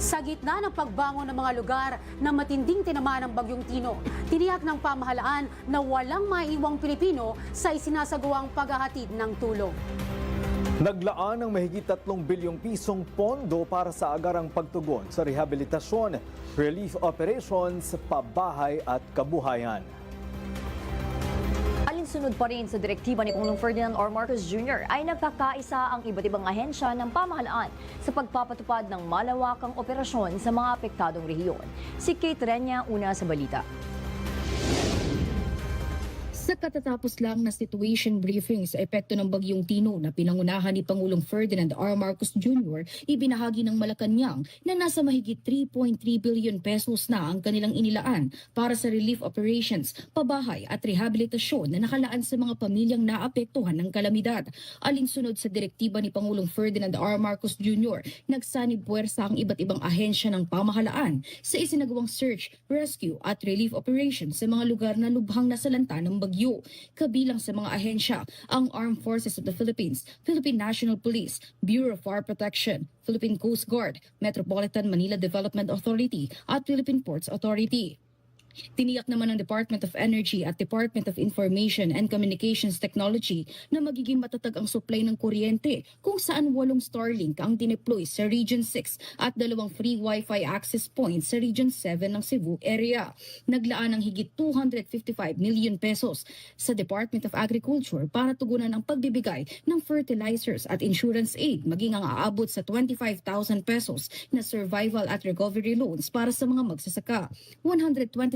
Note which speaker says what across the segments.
Speaker 1: Sa gitna ng pagbangon ng mga lugar na matinding tinamaan ng Bagyong Tino, tiniyak ng pamahalaan na walang maiiwang Pilipino sa isinasagawang paghahatid ng tulong.
Speaker 2: Naglaan ng mahigit 3 bilyong pisong pondo para sa agarang pagtugon sa rehabilitasyon, relief operations, pabahay at kabuhayan.
Speaker 3: Alinsunod pa rin sa direktiba ni Pangulong Ferdinand R. Marcos Jr. ay nagkakaisa ang iba't ibang ahensya ng pamahalaan sa pagpapatupad ng malawakang operasyon sa mga apektadong rehiyon. Si Kate Renya, una sa balita.
Speaker 4: Sa katatapos lang na situation briefing sa epekto ng Bagyong Tino na pinangunahan ni Pangulong Ferdinand R. Marcos Jr., ibinahagi ng Malacanang na nasa mahigit 3.3 billion pesos na ang kanilang inilaan para sa relief operations, pabahay at rehabilitasyon na nakalaan sa mga pamilyang naapektuhan ng kalamidad. Alinsunod sa direktiba ni Pangulong Ferdinand R. Marcos Jr., nagsanib puwersa ang iba't ibang ahensya ng pamahalaan sa isinagawang search, rescue at relief operations sa mga lugar na lubhang nasalanta ng bagyo. Kabilang sa mga ahensya, ang Armed Forces of the Philippines, Philippine National Police, Bureau of Fire Protection, Philippine Coast Guard, Metropolitan Manila Development Authority at Philippine Ports Authority. Tiniyak naman ng Department of Energy at Department of Information and Communications Technology na magiging matatag ang supply ng kuryente kung saan walong Starlink ang dineploy sa Region 6 at dalawang free Wi-Fi access points sa Region 7 ng Cebu area. Naglaan ng higit 255 million pesos sa Department of Agriculture para tugunan ang pagbibigay ng fertilizers at insurance aid maging ang aabot sa 25,000 pesos na survival at recovery loans para sa mga magsasaka.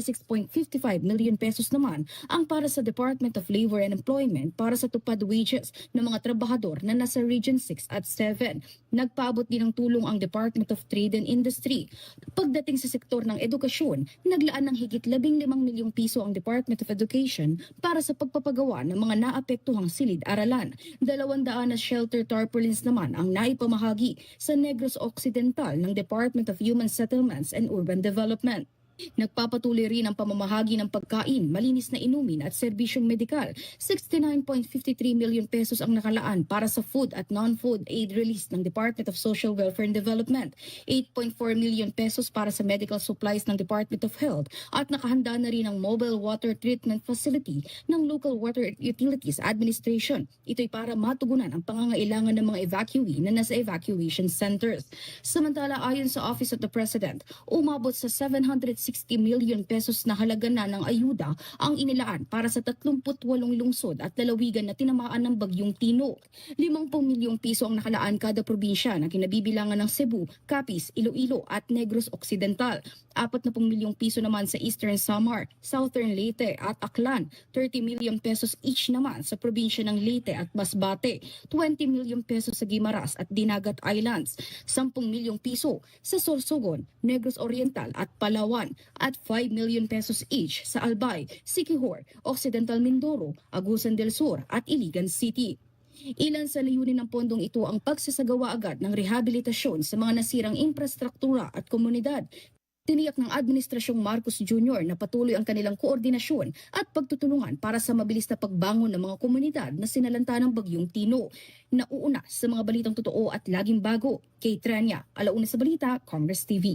Speaker 4: 126.55 million pesos naman ang para sa Department of Labor and Employment para sa tupad wages ng mga trabahador na nasa Region 6 at 7. Nagpaabot din ng tulong ang Department of Trade and Industry. Pagdating sa sektor ng edukasyon, naglaan ng higit 15 milyong piso ang Department of Education para sa pagpapagawa ng mga naapektuhang silid-aralan. Dalawandaan na shelter tarpaulins naman ang naipamahagi sa Negros Occidental ng Department of Human Settlements and Urban Development. Nagpapatuloy rin ang pamamahagi ng pagkain, malinis na inumin at serbisyong medikal. 69.53 million pesos ang nakalaan para sa food at non-food aid release ng Department of Social Welfare and Development. 8.4 million pesos para sa medical supplies ng Department of Health at nakahanda na rin ang mobile water treatment facility ng Local Water Utilities Administration. Ito'y para matugunan ang pangangailangan ng mga evacuee na nasa evacuation centers. Samantala, ayon sa Office of the President, umabot sa 760 million pesos na halaga na ng ayuda ang inilaan para sa 38 lungsod at lalawigan na tinamaan ng bagyong Tino. 50 milyong piso ang nakalaan kada probinsya na kinabibilangan ng Cebu, Capiz, Iloilo at Negros Occidental. 40 milyong piso naman sa Eastern Samar, Southern Leyte at Aklan. 30 million pesos each naman sa probinsya ng Leyte at Masbate. 20 million pesos sa Guimaras at Dinagat Islands. 10 milyong piso sa Sorsogon, Negros Oriental at Palawan at 5 million pesos each sa Albay, Siquijor, Occidental Mindoro, Agusan del Sur at Iligan City. Ilan sa layunin ng pondong ito ang pagsasagawa agad ng rehabilitasyon sa mga nasirang infrastruktura at komunidad. Tiniyak ng Administrasyong Marcos Jr. na patuloy ang kanilang koordinasyon at pagtutulungan para sa mabilis na pagbangon ng mga komunidad na sinalanta ng Bagyong Tino. Nauuna sa mga balitang totoo at laging bago. Kay Tranya, alauna sa balita, Congress TV.